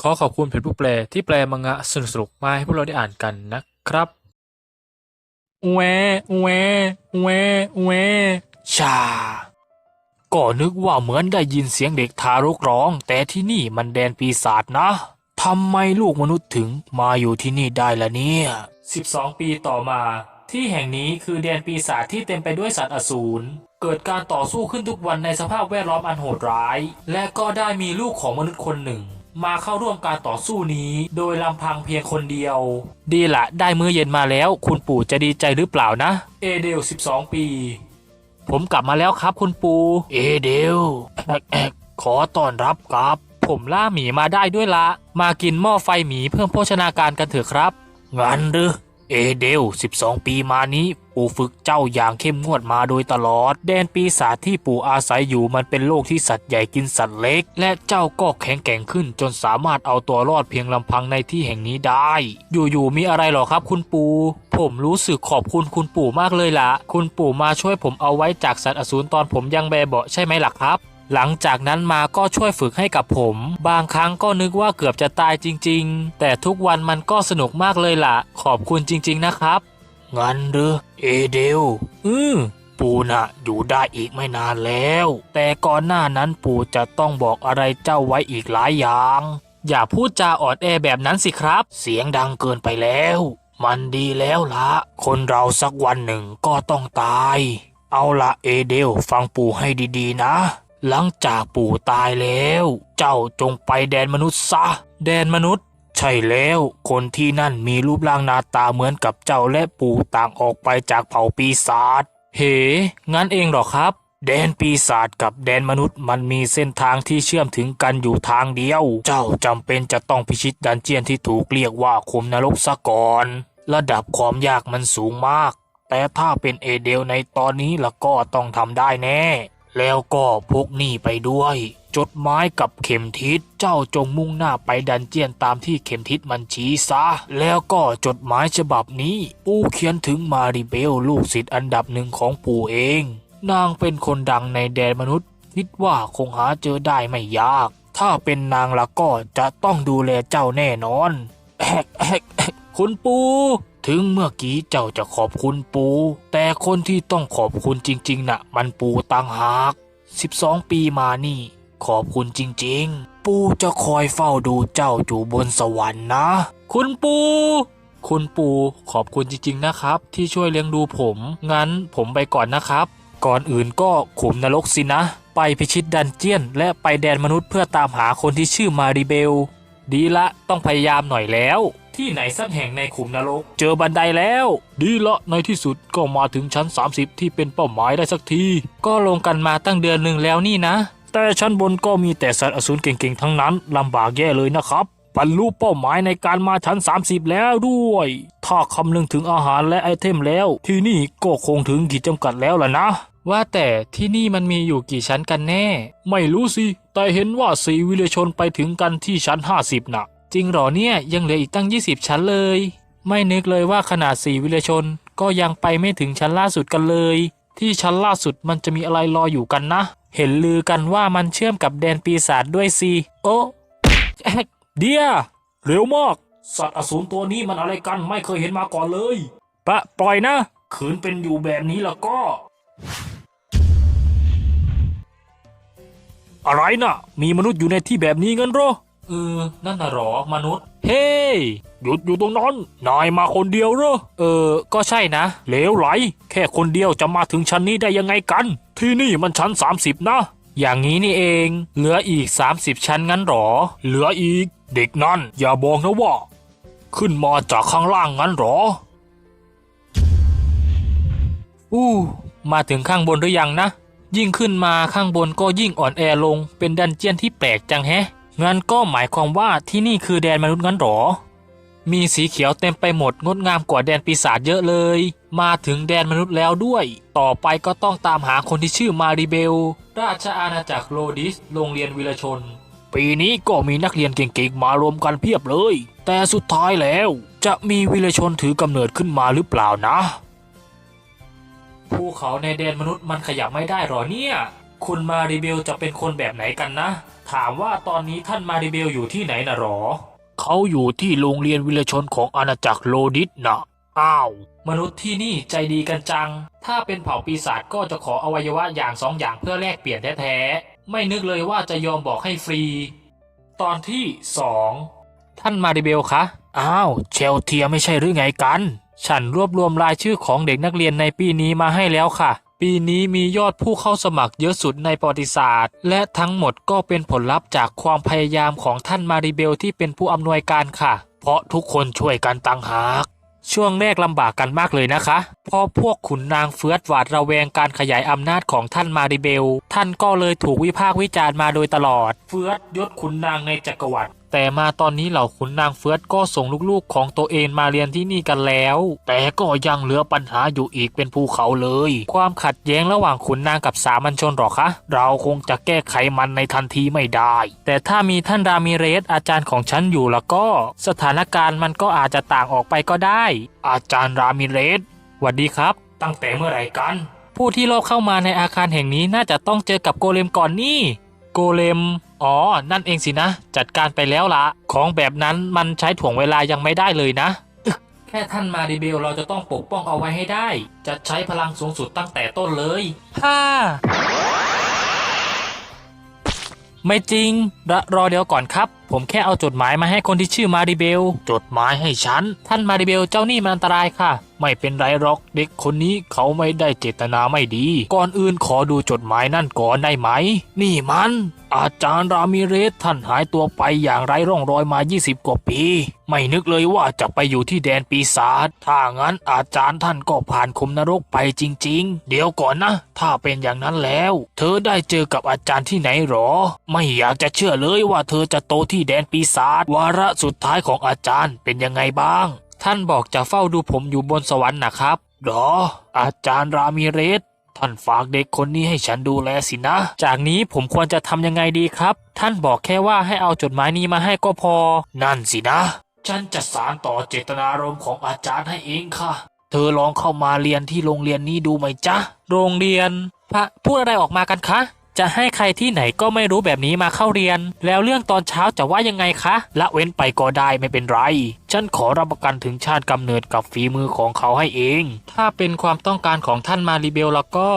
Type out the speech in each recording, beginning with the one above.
ขอขอบคุณเพจผู้แปลที่แปลมังงะสนุกๆมาให้พวกเราได้อ่านกันนะครับแหวแหวแหวแหวชา ก็นึกว่าเหมือนได้ยินเสียงเด็กทารกร้อง แต่ที่นี่มันแดนปีศาจนะทำไมลูกมนุษย์ถึงมาอยู่ที่นี่ได้ละเนี่ย 12 ปีต่อมา ที่แห่งนี้คือแดนปีศาจที่เต็มไปด้วยสัตว์อสูรเกิดการต่อสู้ขึ้นทุกวันในสภาพแวดล้อมอันโหดร้าย และก็ได้มีลูกของมนุษย์คนหนึ่ง มาเข้าร่วมการต่อสู้นี้ โดยลำพังเพียงคนเดียว ดีละได้มื้อเย็นมาแล้ว คุณปู่จะดีใจหรือเปล่านะ เอเดล 12 ปี ผมกลับมาแล้วครับคุณปู่เอเดลแอกขอต้อนรับครับ ผมล่าหมีมาได้ด้วยละ มากินหม้อไฟหมีเพิ่มโภชนาการกันเถอะครับงั้นหรือ เอเดล 12 ปีมานี้ ปู่ฝึกเจ้าอย่างเข้มงวดมาโดยตลอด แดนปีศาจที่ปู่อาศัยอยู่มันเป็นโลกที่สัตว์ใหญ่กินสัตว์เล็ก และเจ้าก็แข็งแกร่งขึ้น จนสามารถเอาตัวรอดเพียงลำพังในที่แห่งนี้ได้ อยู่ๆมีอะไรหรอครับคุณปู่ ผมรู้สึกขอบคุณคุณปู่มากเลยละคุณปู่มาช่วยผมเอาไว้จากสัตว์อสูรตอนผมยังแบเบาะใช่ไหมล่ะครับ หลังจากนั้นมาก็ช่วยฝึกให้กับผม บางครั้งก็นึกว่าเกือบจะตายจริง ๆ แต่ทุกวันมันก็สนุกมากเลยล่ะ ขอบคุณจริง ๆ นะครับ งั้นหรือเอเดล อืมปู่น่ะอยู่ได้อีกไม่นานแล้ว แต่ก่อนหน้านั้นปู่จะต้องบอกอะไรเจ้าไว้อีกหลายอย่าง อย่าพูดจาออนแอแบบนั้นสิครับ เสียงดังเกินไปแล้ว มันดีแล้วละคนเราสักวันหนึ่งก็ต้องตาย เอาละเอเดล ฟังปู่ให้ดีๆนะ หลังจากปู่ตายแล้ว เจ้าจงไปแดนมนุษย์ซะ แดนมนุษย์ ใช่แล้ว คนที่นั่นมีรูปร่างหน้าตาเหมือนกับเจ้าและปู่ต่างออกไปจากเผ่าปีศาจ เฮ้งั้นเองหรอครับ แดนปีศาจกับแดนมนุษย์มันมีเส้นทางที่เชื่อมถึงกันอยู่ทางเดียว เจ้าจำเป็นจะต้องพิชิตดันเจียนที่ถูกเรียกว่าคุมนรกซะก่อน ระดับความยากมันสูงมาก แต่ถ้าเป็นเอเดลในตอนนี้ละก็ต้องทำได้แน่ แล้วก็พกนี่ไปด้วย จดหมายกับเข็มทิศเจ้าจงมุ่งหน้าไปดันเจียนตามที่เข็มทิศมันชี้ซะ แล้วก็จดหมายฉบับนี้ปู่เขียนถึงมาริเบลลูกศิษย์อันดับหนึ่งของปู่เอง นางเป็นคนดังในแดนมนุษย์คิดว่าคงหาเจอได้ไม่ยาก ถ้าเป็นนางละก็จะต้องดูแลเจ้าแน่นอนแอกแอกคุณปู ถึงเมื่อกี้เจ้าจะขอบคุณปู แต่คนที่ต้องขอบคุณจริงๆน่ะ มันปูต่างหาก 12 ปีมานี่ ขอบคุณจริงๆ ปูจะคอยเฝ้าดูเจ้าอยู่บนสวรรค์นะ คุณปู คุณปูขอบคุณจริงๆนะครับ ที่ช่วยเลี้ยงดูผม งั้นผมไปก่อนนะครับ ก่อนอื่นก็ขุมนรกสินะ ไปพิชิตดันเจียน และไปแดนมนุษย์เพื่อตามหาคนที่ชื่อมาริเบล ดีละต้องพยายามหน่อยแล้ว ที่ไหนสักแห่งในขุมนรก เจอบันไดแล้ว ดีละในที่สุดก็มาถึงชั้น 30 ที่เป็นเป้าหมายได้สักที ก็ลงกันมาตั้งเดือนหนึ่งแล้วนี่นะ แต่ชั้นบนก็มีแต่สัตว์อสูรเก่งๆทั้งนั้นลำบากแย่เลยนะครับบรรลุเป้าหมายในการมาชั้น 30 แล้วด้วย ถ้าคำนึงถึงอาหารและไอเทมแล้ว ที่นี่ก็คงถึงขีดจำกัดแล้วล่ะนะ ว่าแต่ที่นี่มันมีอยู่กี่ชั้นกันแน่ ไม่รู้สิ แต่เห็นว่าสีวิเลชนไปถึงกันที่ชั้น 50น่ะ จริงหรอเนี่ยยังเหลืออีกตั้ง 20 ชั้นเลย ไม่นึกเลยว่าขนาดสี่วิเลชนก็ยังไปไม่ถึงชั้นล่าสุดกันเลย ที่ชั้นล่าสุดมันจะมีอะไรรออยู่กันนะ เห็นลือกันว่ามันเชื่อมกับแดนปีศาจด้วยสิโอ้แอกเดียเร็วมากสัตว์อสูรตัวนี้มันอะไรกันไม่เคยเห็นมาก่อนเลยปะปล่อยนะขืนเป็นอยู่แบบนี้แล้วก็ อะไรนะ่ะ มีมนุษย์อยู่ในที่แบบนี้งั้นหรอ เออ นั่นน่ะหรอมนุษย์ เฮ้ หยุดอยู่ตรงนั้น นายมาคนเดียวเหรอ เออ ก็ใช่นะ เหลวไหล แค่คนเดียวจะมาถึงชั้นนี้ได้ยังไงกัน ที่นี่มันชั้น 30 นะ อย่างนี้นี่เอง เหลืออีก 30 ชั้นงั้นหรอ เหลืออีก เด็กนั่น อย่าบอกนะว่า ขึ้นมาจากข้างล่างงั้นหรอ อู้มาถึงข้างบนหรือยังนะ ยิ่งขึ้นมาข้างบนก็ยิ่งอ่อนแอลง เป็นดันเจียนที่แปลกจังแฮะ งั้นก็หมายความว่าที่นี่คือแดนมนุษย์งั้นหรอ มีสีเขียวเต็มไปหมดงดงามกว่าแดนปีศาจเยอะเลย มาถึงแดนมนุษย์แล้วด้วย ต่อไปก็ต้องตามหาคนที่ชื่อมาริเบล ราชอาณาจักรโรดิส โรงเรียนวิรชน ปีนี้ก็มีนักเรียนเก่งๆมารวมกันเพียบเลย แต่สุดท้ายแล้วจะมีวิรชนถือกำเนิดขึ้นมาหรือเปล่านะภูเขาในแดนมนุษย์มันขยับไม่ได้หรอเนี่ย คุณมาริเบลจะเป็นคนแบบไหนกันนะ ถามว่าตอนนี้ท่านมาริเบลอยู่ที่ไหนนะหรอ เขาอยู่ที่โรงเรียนวิลชนของอาณาจักรโลดิสนะอ้าว มนุษย์ที่นี่ใจดีกันจัง ถ้าเป็นเผ่าปีศาจก็จะขออวัยวะอย่างสองอย่างเพื่อแลกเปลี่ยนแท้ๆ ไม่นึกเลยว่าจะยอมบอกให้ฟรี ตอนที่สองท่านมาริเบลคะ อ้าว เชลเทียไม่ใช่หรือไงกัน ฉันรวบรวมรายชื่อของเด็กนักเรียนในปีนี้มาให้แล้วค่ะ ปีนี้มียอดผู้เข้าสมัครเยอะสุดในประวัติศาสตร์ และทั้งหมดก็เป็นผลลัพธ์จากความพยายามของท่านมาริเบลที่เป็นผู้อำนวยการค่ะ เพราะทุกคนช่วยกันต่างหากช่วงแรกลำบากกันมากเลยนะคะเพราะพวกขุนนางเฟือดหวาดระแวงการขยายอำนาจของท่านมาริเบล ท่านก็เลยถูกวิพากษ์วิจารณ์มาโดยตลอด เฟือดยศขุนนางในจักรวรรดิ แต่มาตอนนี้เหล่าขุนนางเฟือดก็ส่งลูกๆของตัวเองมาเรียนที่นี่กันแล้ว แต่ก็ยังเหลือปัญหาอยู่อีกเป็นภูเขาเลย ความขัดแย้งระหว่างขุนนางกับสามัญชนหรอคะ เราคงจะแก้ไขมันในทันทีไม่ได้ แต่ถ้ามีท่านรามิเรสอาจารย์ของฉันอยู่แล้วก็ สถานการณ์มันก็อาจจะต่างออกไปก็ได้ อาจารย์รามิเรสหวัดดีครับ ตั้งแต่เมื่อไหร่กัน ผู้ที่โลกเข้ามาในอาคารแห่งนี้น่าจะต้องเจอกับโกเลมก่อนนี่ โกเลม อ๋อ นั่นเองสินะ จัดการไปแล้วละของแบบนั้นมันใช้ถ่วงเวลายังไม่ได้เลยนะ แค่ท่านมาดิเบลเราจะต้องปกป้องเอาไว้ให้ได้ จะใช้พลังสูงสุดตั้งแต่ต้นเลยฮ่าไม่จริงรรอเดี๋ยวก่อนครับ ผมแค่เอาจดหมายมาให้คนที่ชื่อมาริเบล จดหมายให้ฉัน ท่านมาริเบลเจ้านี่มันอันตรายค่ะ ไม่เป็นไรหรอกเด็กคนนี้เขาไม่ได้เจตนาไม่ดี ก่อนอื่นขอดูจดหมายนั่นก่อนได้ไหม นี่มัน อาจารย์รามิเรสท่านหายตัวไปอย่างไร้ร่องรอยมา 20 กว่าปี ไม่นึกเลยว่าจะไปอยู่ที่แดนปีศาจ ถ้างั้นอาจารย์ท่านก็ผ่านคุมนรกไปจริง ๆ เดี๋ยวก่อนนะ ถ้าเป็นอย่างนั้นแล้ว เธอได้เจอกับอาจารย์ที่ไหนหรอ ไม่อยากจะเชื่อเลยว่าเธอจะโตที่แดนปีศาจวาระสุดท้ายของอาจารย์เป็นยังไงบ้าง ท่านบอกจะเฝ้าดูผมอยู่บนสวรรค์นะครับหรอ อาจารย์รามิเรสท่านฝากเด็กคนนี้ให้ฉันดูแลสินะ จากนี้ผมควรจะทำยังไงดีครับ ท่านบอกแค่ว่าให้เอาจดหมายนี้มาให้ก็พอ นั่นสินะ ฉันจะสารต่อเจตนารมณ์ของอาจารย์ให้เองค่ะ เธอลองเข้ามาเรียนที่โรงเรียนนี้ดูไหมจ๊ะ โรงเรียนพระพูดอะไรออกมากันคะ จะให้ใครที่ไหนก็ไม่รู้แบบนี้มาเข้าเรียน แล้วเรื่องตอนเช้าจะว่ายังไงคะ ละเว้นไปก็ได้ไม่เป็นไร ฉันขอรับประกันถึงชาติกำเนิดกับฝีมือของเขาให้เอง ถ้าเป็นความต้องการของท่านมาริเบลแล้วก็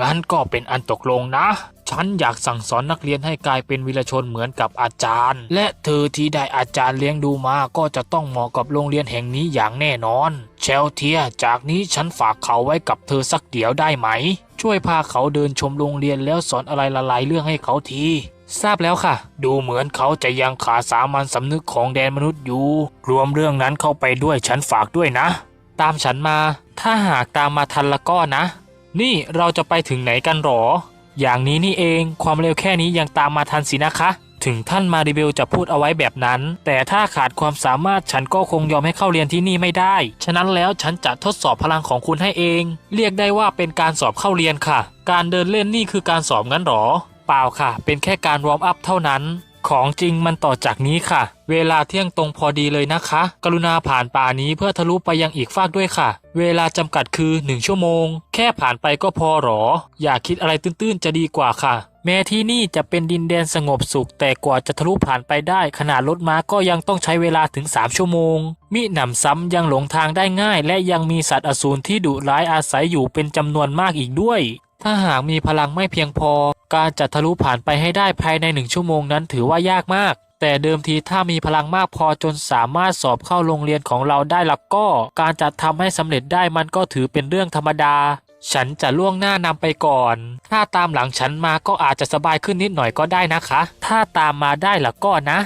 งั้นก็เป็นอันตกลงนะ ฉันอยากสั่งสอนนักเรียนให้กลายเป็นวีรชนเหมือนกับอาจารย์ และเธอที่ได้อาจารย์เลี้ยงดูมาก็จะต้องเหมาะกับโรงเรียนแห่งนี้อย่างแน่นอน เชลเทียจากนี้ฉันฝากเขาไว้กับเธอสักเดี๋ยวได้ไหม ช่วยพาเขาเดินชมโรงเรียนแล้วสอนอะไรละลายเรื่องให้เขาทีทราบแล้วค่ะ ดูเหมือนเขาจะยังขาดสามัญสำนึกของแดนมนุษย์อยู่ รวมเรื่องนั้นเข้าไปด้วยฉันฝากด้วยนะ ตามฉันมา ถ้าหากตามมาทันละก็นะ นี่เราจะไปถึงไหนกันหรอ อย่างนี้นี่เองความเร็วแค่นี้ยังตามมาทันสินะคะ ถึงท่านมาริเบลจะพูดเอาไว้แบบนั้น แต่ถ้าขาดความสามารถฉันก็คงยอมให้เข้าเรียนที่นี่ไม่ได้ ฉะนั้นแล้วฉันจะทดสอบพลังของคุณให้เอง เรียกได้ว่าเป็นการสอบเข้าเรียนค่ะ การเดินเล่นนี่คือการสอบงั้นหรอ เปล่าค่ะ เป็นแค่การวอร์มอัพเท่านั้น ของจริงมันต่อจากนี้ค่ะ เวลาเที่ยงตรงพอดีเลยนะคะ กรุณาผ่านป่านี้เพื่อทะลุไปยังอีกฟากด้วยค่ะ เวลาจำกัดคือ 1 ชั่วโมง แค่ผ่านไปก็พอหรอ อย่าคิดอะไรตื้นๆจะดีกว่าค่ะ แม้ที่นี่จะเป็นดินแดนสงบสุข แต่กว่าจะทะลุผ่านไปได้ขนาดรถม้าก็ยังต้องใช้เวลาถึง 3 ชั่วโมง มิหนำซ้ำยังหลงทางได้ง่าย และยังมีสัตว์อสูรที่ดุร้ายอาศัยอยู่เป็นจำนวนมากอีกด้วย ถ้าหากมีพลังไม่เพียงพอ การจะทะลุผ่านไปให้ได้ภายในหนึ่งชั่วโมงนั้นถือว่ายากมาก แต่เดิมทีถ้ามีพลังมากพอจนสามารถสอบเข้าโรงเรียนของเราได้ล้วก็ การจะทำให้สำเร็จได้มันก็ถือเป็นเรื่องธรรมดา ฉันจะล่วงหน้านำไปก่อน ถ้าตามหลังฉันมาก็อาจจะสบายขึ้นนิดหน่อยก็ได้นะคะ ถ้าตามมาได้ล้วก็นะ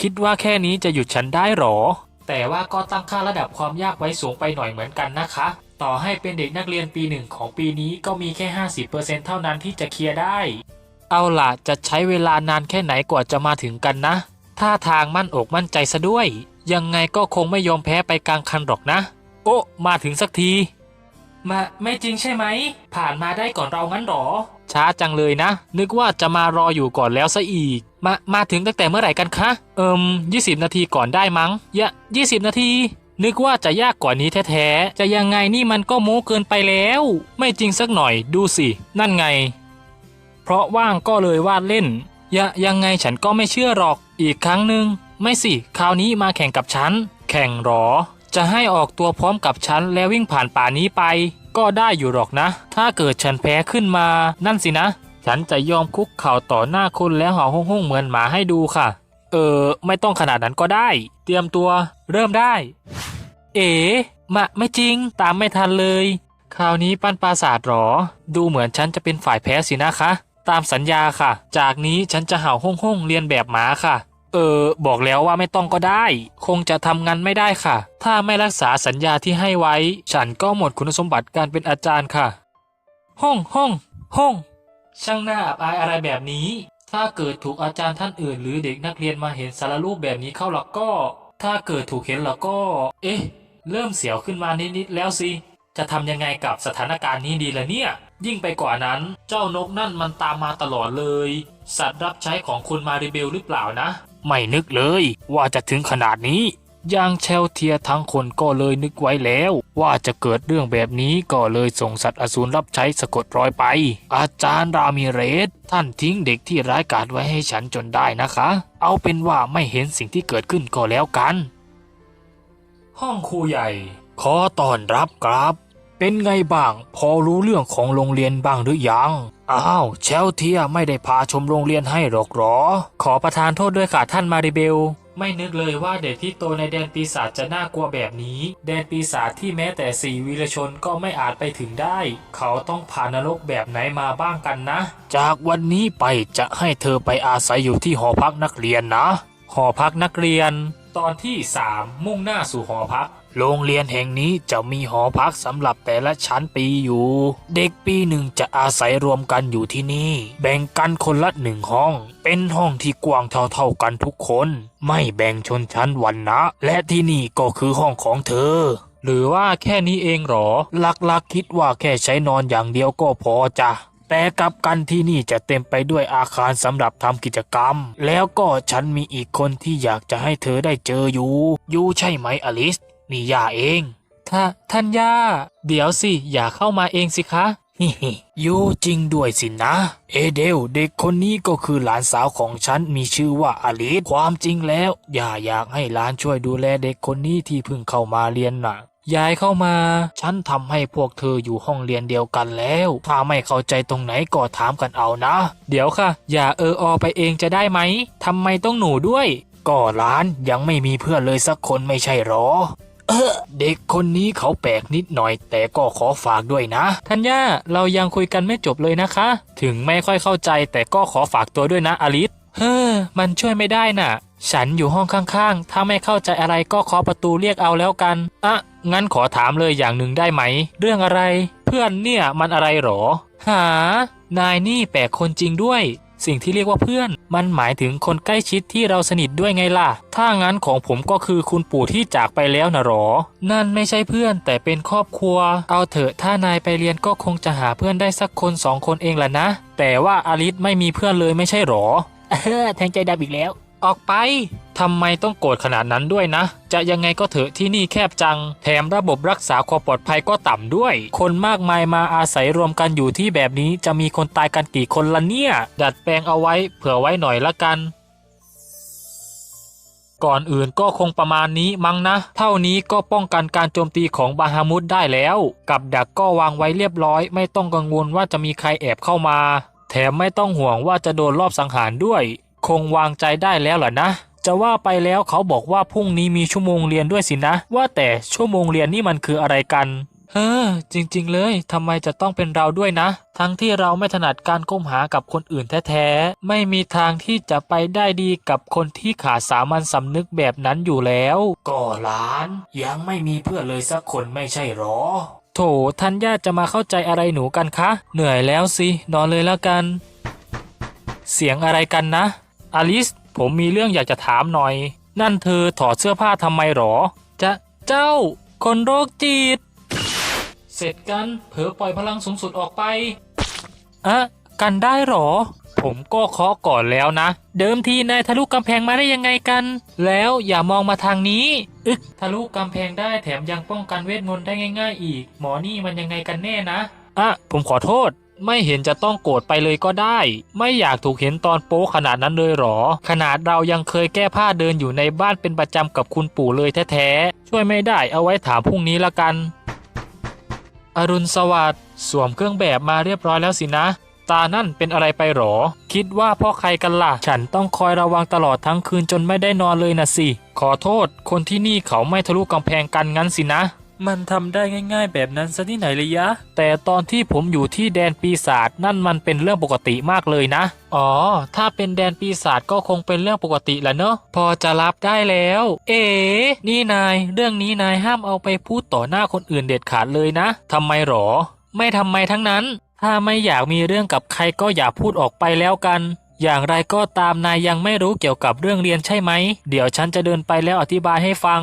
คิดว่าแค่นี้จะหยุดฉันได้หรอ แต่ว่าก็ตั้งค่าระดับความยากไว้สูงไปหน่อยเหมือนกันนะคะ ต่อให้เป็นเด็กนักเรียนปีหนึ่งของปีนี้ก็มีแค่ 50%เท่านั้นที่จะเคลียร์ได้ เอาล่ะจะใช้เวลานานแค่ไหนกว่าจะมาถึงกันนะ ท่าทางมั่นอกมั่นใจซะด้วย ยังไงก็คงไม่ยอมแพ้ไปกลางคันหรอกนะ โอ้มาถึงสักที มาไม่จริงใช่ไหม ผ่านมาได้ก่อนเรางั้นหรอ ช้าจังเลยนะ นึกว่าจะมารออยู่ก่อนแล้วซะอีก มามาถึงตั้งแต่เมื่อไหร่กันคะ เอิม20 นาทีก่อนได้มั้ง ยะ 20 นาที นึกว่าจะยากกว่านี้แท้ๆ จะยังไงนี่มันก็โม้เกินไปแล้ว ไม่จริงสักหน่อยดูสิ นั่นไง เพราะว่างก็เลยวาดเล่น ยะยังไงฉันก็ไม่เชื่อหรอก อีกครั้งหนึ่ง ไม่สิ คราวนี้มาแข่งกับฉัน แข่งหรอ จะให้ออกตัวพร้อมกับฉันแล้ววิ่งผ่านป่านี้ไป ก็ได้อยู่หรอกนะ ถ้าเกิดฉันแพ้ขึ้นมา นั่นสินะ ฉันจะยอมคุกเข่าต่อหน้าคุณแล้วห่าห้องๆเหมือนหมาให้ดูค่ะ เออ ไม่ต้องขนาดนั้นก็ได้ เตรียมตัว เริ่มได้ เอ๋มะไม่จริง ตามไม่ทันเลย คราวนี้ปั้นปราสาทหรอ ดูเหมือนฉันจะเป็นฝ่ายแพ้สินะคะ ตามสัญญาค่ะ จากนี้ฉันจะเห่าห้องห้องๆเรียนแบบหมาค่ะ เออ บอกแล้วว่าไม่ต้องก็ได้ คงจะทำงานไม่ได้ค่ะ ถ้าไม่รักษาสัญญาที่ให้ไว้ ฉันก็หมดคุณสมบัติการเป็นอาจารย์ค่ะ ห้องห้องห้องช่างน่าอับอายอะไรแบบนี้ ถ้าเกิดถูกอาจารย์ท่านอื่น หรือเด็กนักเรียนมาเห็นสารรูปแบบนี้เข้าแล้วก็ ถ้าเกิดถูกเห็นแล้วก็ เอ๊ะ เริ่มเสียวขึ้นมานิดๆแล้วสิจะทำยังไงกับสถานการณ์นี้ดีล่ะเนี่ย ยิ่งไปกว่านั้นเจ้านกนั่นมันตามมาตลอดเลย สัตว์รับใช้ของคุณมาริเบลหรือเปล่านะ ไม่นึกเลยว่าจะถึงขนาดนี้ยางเชลเทียทั้งคนก็เลยนึกไว้แล้ว ว่าจะเกิดเรื่องแบบนี้ก็เลยส่งสัตว์อสูรรับใช้สะกดรอยไป อาจารย์รามิเรส ท่านทิ้งเด็กที่ร้ายกาจไว้ให้ฉันจนได้นะคะ เอาเป็นว่าไม่เห็นสิ่งที่เกิดขึ้นก็แล้วกัน ห้องครูใหญ่ ขอต้อนรับครับ เป็นไงบ้าง พอรู้เรื่องของโรงเรียนบ้างหรือยัง อ้าวเชลเทียไม่ได้พาชมโรงเรียนให้หรอกหรอ ขอประทานโทษด้วยค่ะท่านมาริเบล ไม่นึกเลยว่าเด็กที่โตในแดนปีศาจจะน่ากลัวแบบนี้ แดนปีศาจที่แม้แต่สี่วีรชนก็ไม่อาจไปถึงได้ เขาต้องผ่านนรกแบบไหนมาบ้างกันนะ จากวันนี้ไปจะให้เธอไปอาศัยอยู่ที่หอพักนักเรียนนะ หอพักนักเรียน ตอนที่ 3 มุ่งหน้าสู่หอพัก โรงเรียนแห่งนี้จะมีหอพักสำหรับแต่ละชั้นปีอยู่ เด็กปีหนึ่งจะอาศัยรวมกันอยู่ที่นี่ แบ่งกันคนละหนึ่งห้อง เป็นห้องที่กว้างเท่าๆกันทุกคน ไม่แบ่งชนชั้นวันนะและที่นี่ก็คือห้องของเธอหรือว่าแค่นี้เองหรอหลักๆคิดว่าแค่ใช้นอนอย่างเดียวก็พอจ้ะ แต่กลับกันที่นี่จะเต็มไปด้วยอาคารสำหรับทำกิจกรรม แล้วก็ฉันมีอีกคนที่อยากจะให้เธอได้เจออยู่ยูใช่ไหมอลิส นี่ย่าเองท่าท่านย่า เดี๋ยวสิ อย่าเข้ามาเองสิคะฮิฮิยูจริงด้วยสินะ เอเดล เด็กคนนี้ก็คือหลานสาวของฉันมีชื่อว่าอลิส ความจริงแล้วย่าอยากให้หลานช่วยดูแลเด็กคนนี้ที่เพิ่งเข้ามาเรียนน่ะ ย้ายเข้ามา ฉันทำให้พวกเธออยู่ห้องเรียนเดียวกันแล้ว ถ้าไม่เข้าใจตรงไหนก็ถามกันเอานะ เดี๋ยวค่ะ อย่าเอออไปเองจะได้ไหมทำไมต้องหนูด้วย ก็ร้านยังไม่มีเพื่อนเลยสักคนไม่ใช่หรอเออเด็กคนนี้เขาแปลกนิดหน่อย แต่ก็ขอฝากด้วยนะทัญญาเรายังคุยกันไม่จบเลยนะคะ ถึงไม่ค่อยเข้าใจแต่ก็ขอฝากตัวด้วยนะอลิสเฮ้อมันช่วยไม่ได้น่ะ ฉันอยู่ห้องข้างๆ ถ้าไม่เข้าใจอะไรก็เคาะประตูเรียกเอาแล้วกัน อะ งั้นขอถามเลยอย่างหนึ่งได้ไหม เรื่องอะไร เพื่อนเนี่ยมันอะไรหรอ หา นายนี่แปลกคนจริงด้วย สิ่งที่เรียกว่าเพื่อน มันหมายถึงคนใกล้ชิดที่เราสนิทด้วยไงล่ะ ถ้างั้นของผมก็คือคุณปู่ที่จากไปแล้วนะหรอ นั่นไม่ใช่เพื่อนแต่เป็นครอบครัว เอาเถอะถ้านายไปเรียนก็คงจะหาเพื่อนได้สักคนสองคนเองล่ะนะ แต่ว่าอลิสไม่มีเพื่อนเลยไม่ใช่หรอ เออแทงใจดำอีกแล้ว ออกไปทำไมต้องโกรธขนาดนั้นด้วยนะ จะยังไงก็เถอะที่นี่แคบจัง แถมระบบรักษาความปลอดภัยก็ต่ำด้วย คนมากมายมาอาศัยรวมกันอยู่ที่แบบนี้จะมีคนตายกันกี่คนละเนี่ย ดัดแปลงเอาไว้เผื่อไว้หน่อยละกัน ก่อนอื่นก็คงประมาณนี้มั้งนะ เท่านี้ก็ป้องกันการโจมตีของบาฮามุดได้แล้ว กับดักก็วางไว้เรียบร้อย ไม่ต้องกังวลว่าจะมีใครแอบเข้ามา แถมไม่ต้องห่วงว่าจะโดนรอบสังหารด้วย คงวางใจได้แล้วล่ะนะ จะว่าไปแล้วเขาบอกว่าพรุ่งนี้มีชั่วโมงเรียนด้วยสินะ ว่าแต่ชั่วโมงเรียนนี่มันคืออะไรกัน เฮ้อจริงๆเลยทำไมจะต้องเป็นเราด้วยนะ ทั้งที่เราไม่ถนัดการก้มหากับคนอื่นแท้ๆ ไม่มีทางที่จะไปได้ดีกับคนที่ขาดสามัญสำนึกแบบนั้นอยู่แล้ว ก็หลาน ยังไม่มีเพื่อนเลยสักคนไม่ใช่หรอ โถท่านย่าจะมาเข้าใจอะไรหนูกันคะ เหนื่อยแล้วสิ นอนเลยแล้วกัน เสียงอะไรกันนะ อลิส ผมมีเรื่องอยากจะถามหน่อย นั่นเธอถอดเสื้อผ้าทำไมหรอ จะเจ้า คนโรคจิต เสร็จกันเผลอปล่อยพลังสูงสุดออกไป อะกันได้หรอ ผมก็เคาะก่อนแล้วนะ เดิมทีนายทะลุกำแพงมาได้ยังไงกัน แล้วอย่ามองมาทางนี้ อึกทะลุกำแพงได้แถมยังป้องกันเวทมนต์ได้ง่าย ๆ อีก หมอนี่มันยังไงกันแน่นะ อะ ผมขอโทษ ไม่เห็นจะต้องโกรธไปเลยก็ได้ ไม่อยากถูกเห็นตอนโป๊ขนาดนั้นเลยหรอ ขนาดเรายังเคยแก้ผ้าเดินอยู่ในบ้านเป็นประจำกับคุณปู่เลยแท้ๆ ช่วยไม่ได้เอาไว้ถามพรุ่งนี้ละกัน อรุณสวัสดิ์สวมเครื่องแบบมาเรียบร้อยแล้วสินะตานั่นเป็นอะไรไปหรอ คิดว่าพ่อใครกันล่ะ ฉันต้องคอยระวังตลอดทั้งคืนจนไม่ได้นอนเลยนะสิ ขอโทษ คนที่นี่เขาไม่ทะลุกำแพงกันงั้นสินะ มันทำได้ง่ายๆ แบบนั้นซะที่ไหนเลยยะ แต่ตอนที่ผมอยู่ที่แดนปีศาจนั่นมันเป็นเรื่องปกติมากเลยนะ อ๋อ ถ้าเป็นแดนปีศาจก็คงเป็นเรื่องปกติแหละเนอะพอจะรับได้แล้ว เอ๋นี่นาย เรื่องนี้นายห้ามเอาไปพูดต่อหน้าคนอื่นเด็ดขาดเลยนะทำไมหรอ ไม่ทำไมทั้งนั้น ถ้าไม่อยากมีเรื่องกับใครก็อย่าพูดออกไปแล้วกันอย่างไรก็ตามนายยังไม่รู้เกี่ยวกับเรื่องเรียนใช่ไหม เดี๋ยวฉันจะเดินไปแล้วอธิบายให้ฟัง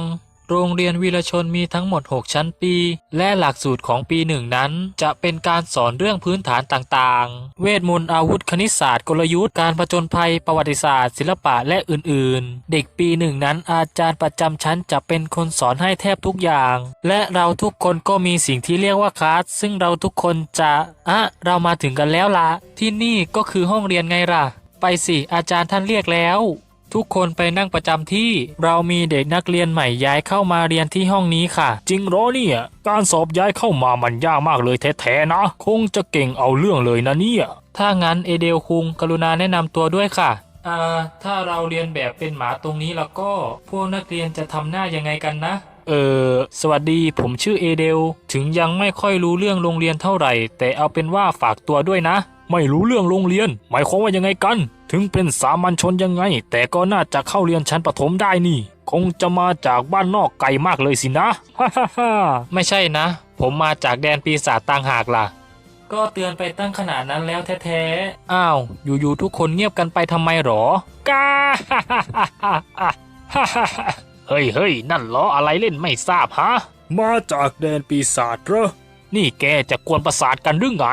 โรงเรียนวีรชนมีทั้งหมด 6 ชั้นปี และหลักสูตรของปีหนึ่งนั้น จะเป็นการสอนเรื่องพื้นฐานต่างๆ เวทมนต์อาวุธคณิตศาสตร์กลยุทธ์การผจญภัยประวัติศาสตร์ ศิลปะและอื่นๆ เด็กปีหนึ่งนั้นอาจารย์ประจำชั้นจะเป็นคนสอนให้แทบทุกอย่าง และเราทุกคนก็มีสิ่งที่เรียกว่าคลาสซึ่งเราทุกคนจะอะเรามาถึงกันแล้วละที่นี่ก็คือห้องเรียนไงล่ะ ไปสิอาจารย์ท่านเรียกแล้ว ทุกคนไปนั่งประจำที่ เรามีเด็กนักเรียนใหม่ย้ายเข้ามาเรียนที่ห้องนี้ค่ะ จริงเหรอเนี่ย การสอบย้ายเข้ามามันยากมากเลยแท้ๆนะ คงจะเก่งเอาเรื่องเลยนะเนี่ย ถ้างั้นเอเดลคุงกรุณาแนะนำตัวด้วยค่ะอ่าถ้าเราเรียนแบบเป็นหมาตรงนี้แล้วก็ พวกนักเรียนจะทำหน้ายังไงกันนะ เออ สวัสดีผมชื่อเอเดล ถึงยังไม่ค่อยรู้เรื่องโรงเรียนเท่าไหร่ แต่เอาเป็นว่าฝากตัวด้วยนะ ไม่รู้เรื่องโรงเรียน หมายความว่ายังไงกัน ถึงเป็นสามัญชนยังไง แต่ก็น่าจะเข้าเรียนชั้นประถมได้นี่ คงจะมาจากบ้านนอกไกลมากเลยสินะฮ่าฮ่าฮ่าไม่ใช่นะ ผมมาจากแดนปีศาจต่างหากล่ะ ก็เตือนไปตั้งขนาดนั้นแล้วแท้ๆ อ้าว อยู่ๆทุกคนเงียบกันไปทำไมหรอกาเฮ้ยเฮ้ยนั่นล้ออะไรเล่นไม่ทราบฮะ มาจากแดนปีศาจเหรอ นี่แกจะกวนประสาทกันหรือไง